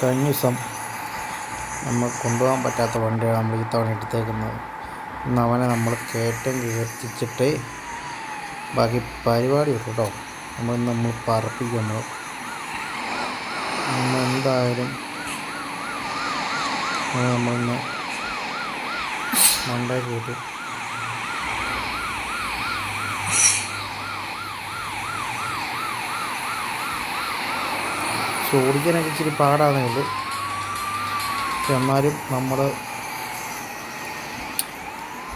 കഴിഞ്ഞ ദിവസം നമ്മൾ കൊണ്ടുപോകാൻ പറ്റാത്ത വണ്ടിയാണ് നമ്മൾ ഈ തവണ എടുത്തേക്കുന്നത്. ഇന്ന് അവനെ നമ്മൾ കയറ്റം കീർത്തിച്ചിട്ട് ബാക്കി പരിപാടി ഉണ്ട് കേട്ടോ. നമ്മൾ നമ്മൾ പറപ്പിക്കും നമ്മൾ നമ്മൾ എന്തായാലും നമ്മളിന്ന് മണ്ടേ കയറ്റി പക്ഷെ ഓടിക്കാനൊക്കെ ഇച്ചിരി പാടാണെങ്കിൽ എന്നാലും നമ്മൾ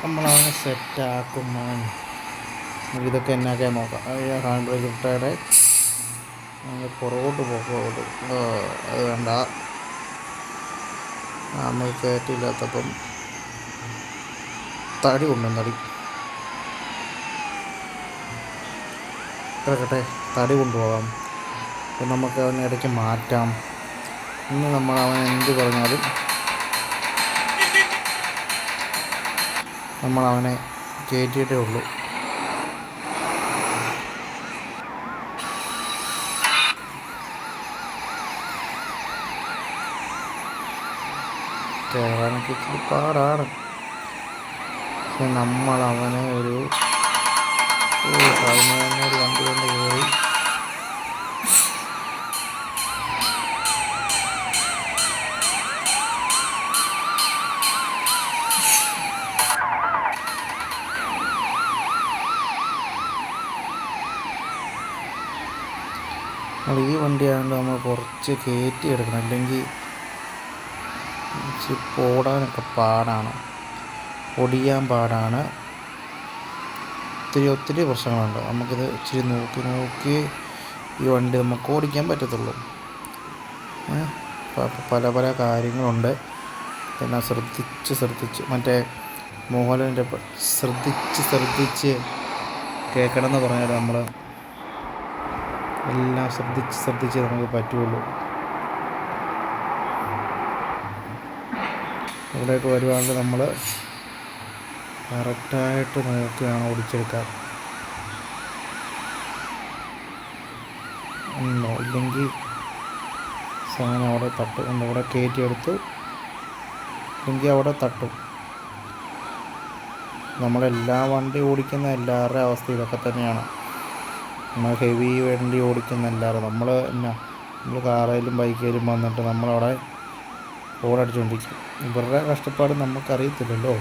നമ്മളവനെ സെറ്റാക്കും ഇതൊക്കെ എന്നാക്കാൻ നോക്കാം. ഹാൻഡ് ബ്രേക്ക് ഇട്ടേടെ നമ്മൾ പുറകോട്ട് പോക്കോട്ട് അത് വേണ്ട. നമ്മൾ കയറ്റില്ലാത്തപ്പം തടി കൊണ്ടുവന്ന് തടി. കിടക്കട്ടെ തടി കൊണ്ടുപോകാം. അപ്പം നമുക്ക് അവനെ ഇടയ്ക്ക് മാറ്റാം. ഇന്ന് നമ്മൾ അവൻ എന്ത് പറഞ്ഞാലും നമ്മൾ അവനെ കയറ്റിയിട്ടേ ഉള്ളൂ. കയറാനൊക്കെ ഇച്ചിരി പാടാണ്. പക്ഷെ നമ്മൾ അവനെ ഒരു പതിനൊന്നൊരു വണ്ടി കൊണ്ട് കയറി നമ്മൾ ഈ വണ്ടി ആയതുകൊണ്ട് നമ്മൾ കുറച്ച് കയറ്റി എടുക്കണം. അല്ലെങ്കിൽ ഓടാനൊക്കെ പാടാണ്. ഒടിയാൻ പാടാണ്. ഒത്തിരി ഒത്തിരി പ്രശ്നങ്ങളുണ്ട്. നമുക്കിത് ഇച്ചിരി നോക്കി നോക്കി ഈ വണ്ടി നമുക്ക് ഓടിക്കാൻ പറ്റത്തുള്ളൂ. പല പല കാര്യങ്ങളുണ്ട്. പിന്നെ ശ്രദ്ധിച്ച് ശ്രദ്ധിച്ച് മറ്റേ മോഹൻലാലിന്റെ പ- ശ്രദ്ധിച്ച് ശ്രദ്ധിച്ച് കേൾക്കണം എന്ന് പറഞ്ഞാൽ നമ്മൾ എല്ലാം ശ്രദ്ധിച്ച് ശ്രദ്ധിച്ച് നമുക്ക് പറ്റുള്ളൂ. ഇവിടേക്ക് വരുവാണെങ്കിൽ നമ്മൾ കറക്റ്റായിട്ട് നോക്കിയാണ് ഓടിച്ചെടുക്കാൻ. ഉണ്ടോ? ഇല്ലെങ്കിൽ സാധനം അവിടെ തട്ടും. ഉണ്ട്? അവിടെ കയറ്റിയെടുത്തു ഇല്ലെങ്കിൽ അവിടെ തട്ടും. നമ്മളെല്ലാ വണ്ടി ഓടിക്കുന്ന എല്ലാവരുടെ അവസ്ഥ ഇതൊക്കെ തന്നെയാണ്. നമ്മൾ ഹെവി വണ്ടി ഓടിക്കുന്നല്ലാതെ നമ്മൾ എന്നാ നമ്മൾ കാറേലും ബൈക്കേലും വന്നിട്ട് നമ്മളവിടെ ഓടടിച്ചുകൊണ്ടിരിക്കും ഇവരുടെ കഷ്ടപ്പാട് നമുക്കറിയത്തില്ലല്ലോ.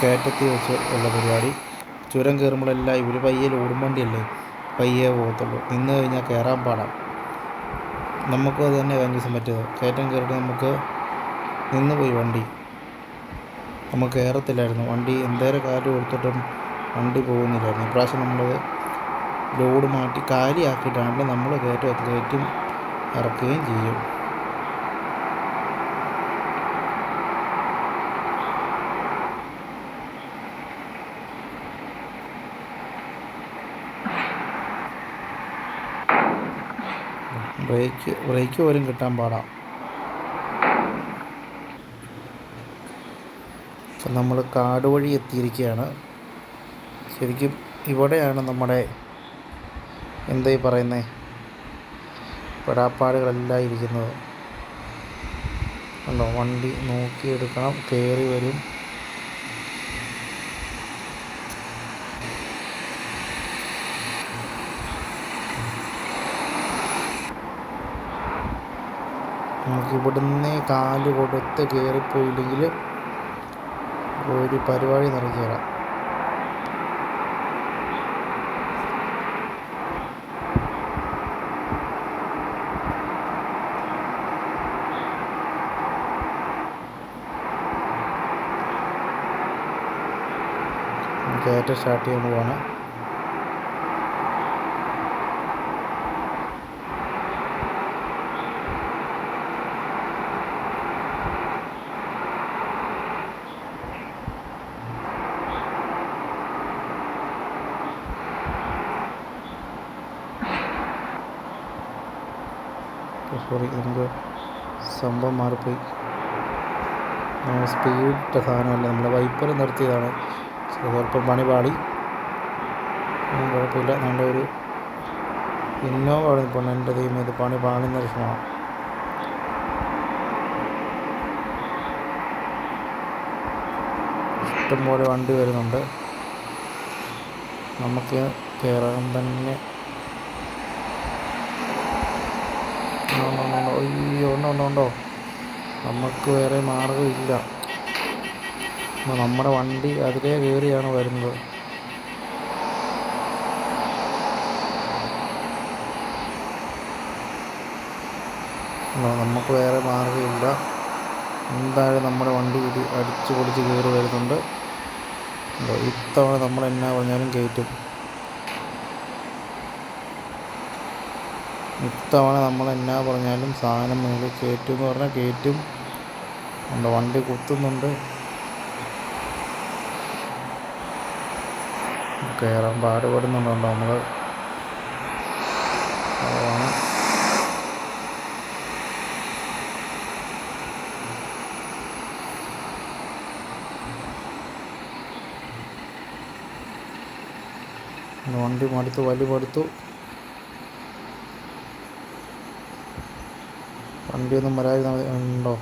കയറ്റത്തിൽ വെച്ച് ഉള്ള പരിപാടി. ചുരം കയറുമ്പോഴെല്ലാം ഇവർ പയ്യെ ഓടുമ്പണ്ടിയല്ലേ പയ്യെ പോകത്തുള്ളൂ. നിന്ന് കഴിഞ്ഞാൽ കയറാൻ പാടാം. നമുക്കും അത് തന്നെ കഴിഞ്ഞ ദിവസം പറ്റിയത് കയറ്റം കയറിയിട്ട് നമുക്ക് നിന്ന് പോയി വണ്ടി. നമുക്ക് കയറത്തില്ലായിരുന്നു വണ്ടി എന്തേരം കാൽ കൊടുത്തിട്ടും വണ്ടി പോകുന്നില്ലായിരുന്നു. ഇപ്രാവശ്യം നമ്മൾ ലോഡ് മാറ്റി കാലിയാക്കിയിട്ടാണ് നമ്മൾ കയറ്റം കയറ്റും ഇറക്കുകയും ചെയ്യും. ബ്രേക്ക് ബ്രേക്ക് പോലും കിട്ടാൻ പാടാം. അപ്പം നമ്മൾ കാട് വഴി എത്തിയിരിക്കുകയാണ്. ശരിക്കും ഇവിടെയാണ് നമ്മുടെ എന്താ ഈ പറയുന്നത് പെടാപ്പാടുകളെല്ലാം ഇരിക്കുന്നത്. ഉണ്ടോ വണ്ടി നോക്കിയെടുക്കണം കയറി വരും. നമുക്ക് ഇവിടുന്ന് കാൽ കൊടുത്ത് കയറിപ്പോയില്ലെങ്കിൽ ഒരു പരിപാടി നടക്കുകയില്ല കയറ്റം സ്റ്റാർട്ട് ചെയ്യാൻ സംഭവം മാറിപ്പോയി സ്പീഡ് സാധനമല്ല? നമ്മൾ വൈപ്പർ നിർത്തിയതാണ്. ചിലപ്പോൾ പണി പാടി കുഴപ്പമില്ല. നല്ല ഒരു ഇന്നോവ ആണ് ഇപ്പോൾ എന്റെ ദൈവം ഇത്. പണി പാടുന്ന വിഷമമാണ്. ഇഷ്ടംപോലെ വണ്ടി വരുന്നുണ്ട്. നമുക്ക് കയറാൻ തന്നെ. ഉണ്ടോ, ഉണ്ടോ, ഉണ്ടോ, നമുക്ക് വേറെ മാർഗമില്ല നമ്മുടെ വണ്ടി അതിലേ കയറിയാണ് വരുന്നത്. നമുക്ക് വേറെ മാർഗമില്ല എന്തായാലും നമ്മുടെ വണ്ടി ഇടി അടിച്ച് പൊടിച്ച് കയറി വരുന്നുണ്ട് ഇത്തവണ നമ്മൾ എന്നാ പറഞ്ഞാലും കയറ്റും ഇത്തവണ നമ്മൾ എന്നാ പറഞ്ഞാലും സാധനം മേളിൽ കയറ്റും എന്ന് പറഞ്ഞാൽ കയറ്റും. ഉണ്ട് വണ്ടി കുത്തുന്നുണ്ട്. കയറാൻ പാടുപെടുന്നുണ്ടോ നമ്മൾ വണ്ടി മടുത്തു വലി മടുത്തു. വണ്ടിയൊന്നും വരാതെ ഉണ്ടോ?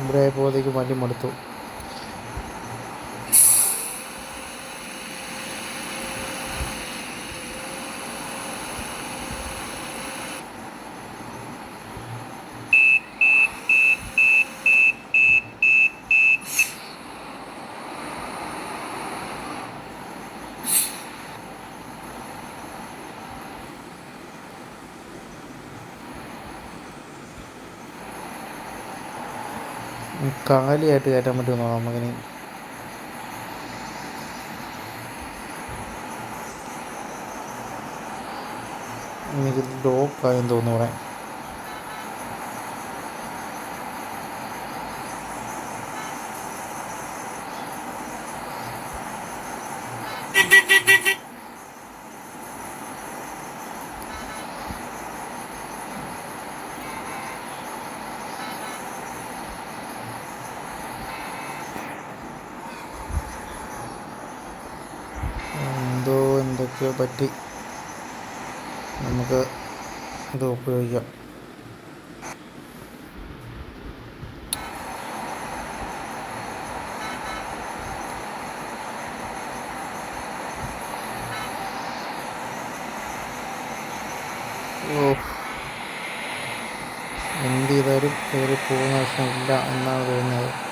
ഇവിടെ ആയപ്പോഴത്തേക്കും വണ്ടി മടുത്തു. കാലിയായിട്ട് കയറ്റാൻ പറ്റുമോ നമുക്കിനി. എനിക്ക് ലോക്കായെന്ന് തോന്നുന്നു ഇവിടെ. എന്തൊക്കെയോ പറ്റി. നമുക്ക് ഇത് ഉപയോഗിക്കാം. എന്ത് ചെയ്താലും കയറി പോകുന്ന പ്രശ്നമില്ല എന്നാണ് തോന്നുന്നത്.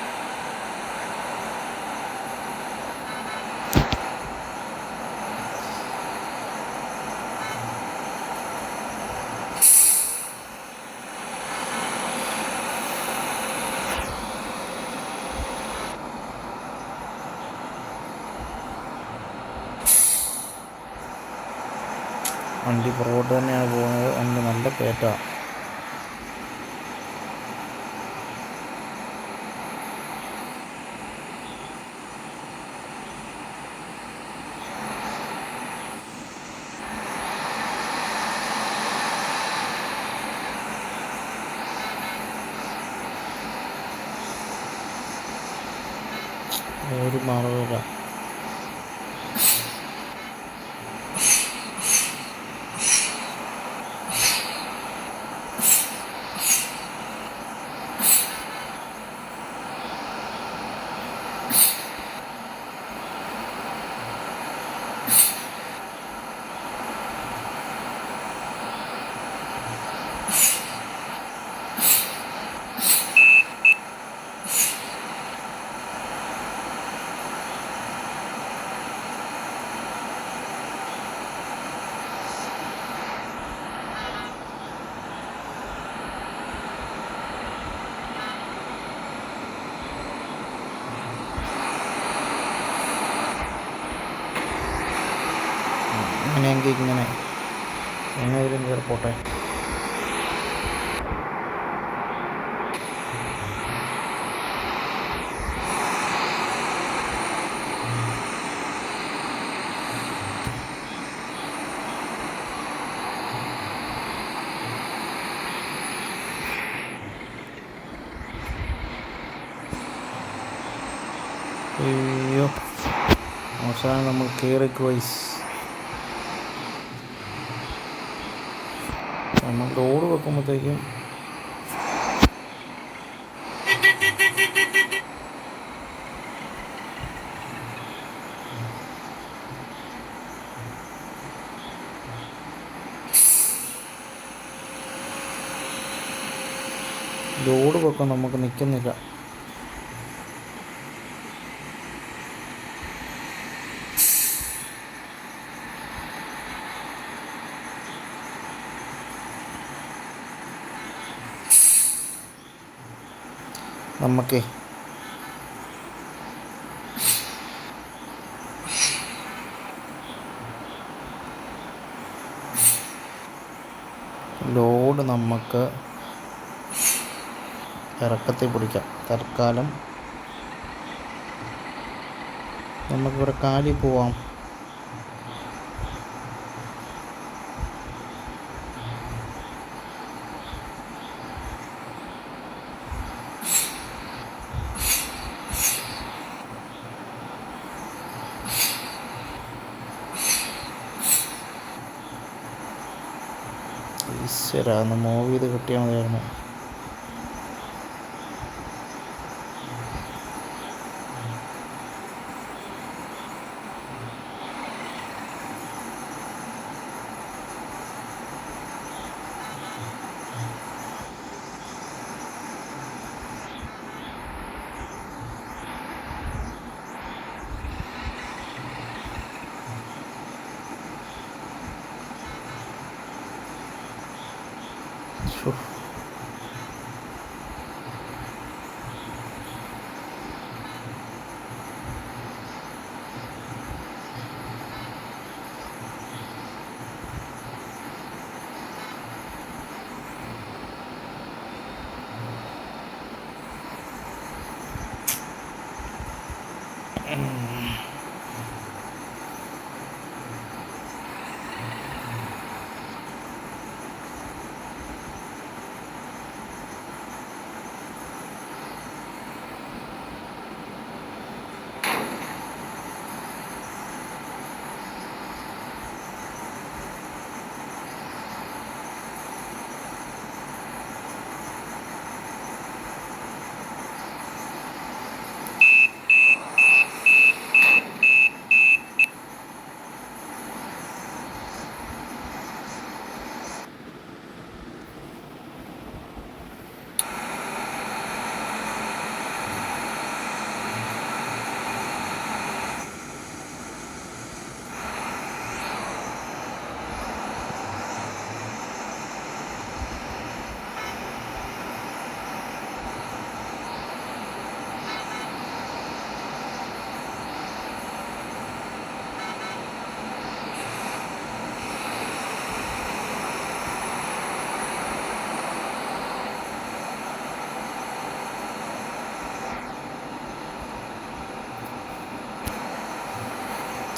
വണ്ടി പുറകോട്ട് തന്നെയാണ് പോകുന്നത്. വണ്ടി നല്ല കയറ്റമാണ് ഒരു മാർഗമില്ല അവസാനം നമ്മൾ കയറി വൈസ് നമ്മൾ റോഡ് വെക്കുമ്പോഴത്തേക്കും ലോഡ് വെക്കാൻ നമുക്ക് നിൽക്കുന്നില്ല നമുക്കേ ലോഡ് നമുക്ക് ഇറക്കത്തിൽ പിടിക്കാം. തൽക്കാലം നമുക്കിവിടെ കാലി പോവാം. ഈശ്വര ഒന്ന് മൂവ് ചെയ്ത് കിട്ടിയാൽ മതിയായിരുന്നു. acho.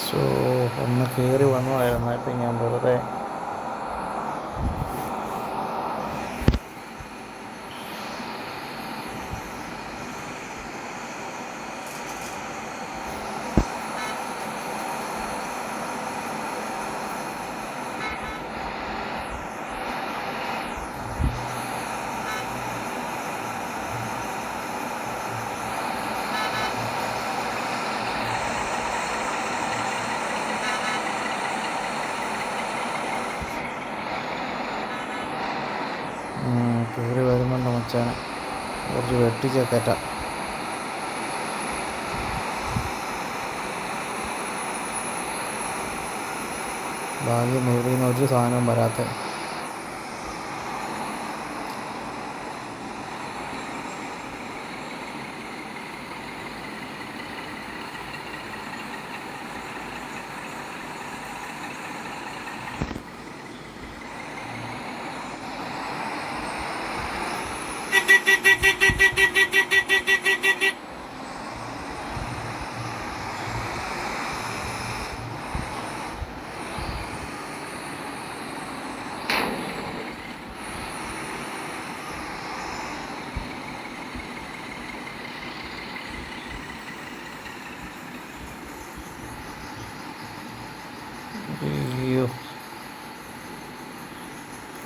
സോ ഒന്ന് കയറി വന്നതായിരുന്നു. ഇപ്പം ഞാൻ വെറുതെ ഉം, കയറി വരുന്നുണ്ട് കുറച്ച് കുറച്ച് വെട്ടിച്ചേക്കറ്റാം ഭാഗ്യം ഇവിടെ നിന്ന് ഒരു സാധനവും വരാത്ത.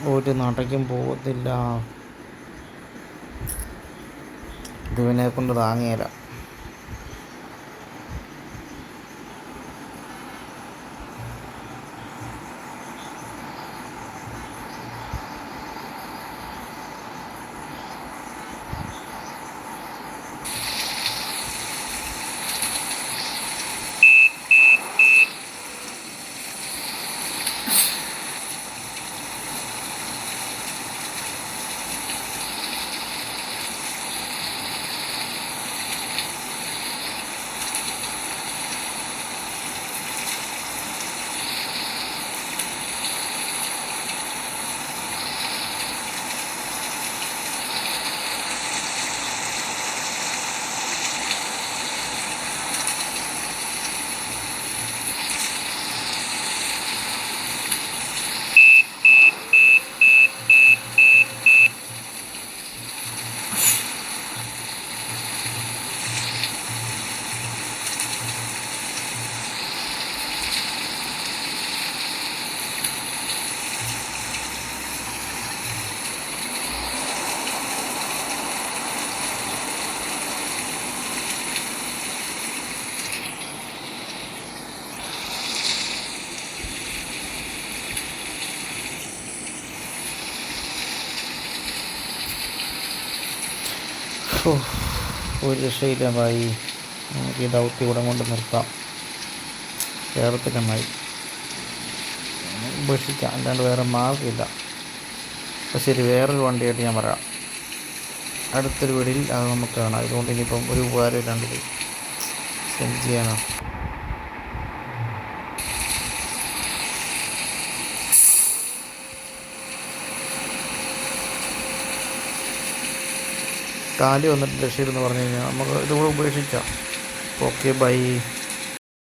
ഒരു നടക്കും പോകത്തില്ല ഇതുവിനെ കൊണ്ട് താങ്ങിയല്ല ഒരു രക്ഷയില്ല ഭായി നമുക്ക് ഈ ദൗത്യം ഇവിടെ കൊണ്ട് നിർത്താം. കേരളത്തിൽ നന്നായി ഉപേക്ഷിക്കാം. അല്ലാണ്ട് വേറെ മാർഗമില്ല അപ്പോൾ ശരി വേറൊരു വണ്ടിയായിട്ട് ഞാൻ പറയാം. അടുത്തൊരു വീടിൽ അത് നമുക്ക് കാണാം. അതുകൊണ്ട് ഇനിയിപ്പം ഒരു ഉപകാരം ഇല്ലാണ്ട് പോയി. എന്ത് ചെയ്യാനാ? കാലി വന്നിട്ട് രക്ഷയില്ലെന്ന് പറഞ്ഞു കഴിഞ്ഞാൽ നമുക്ക് ഇതുകൂടെ ഉപേക്ഷിക്കാം. Okay bye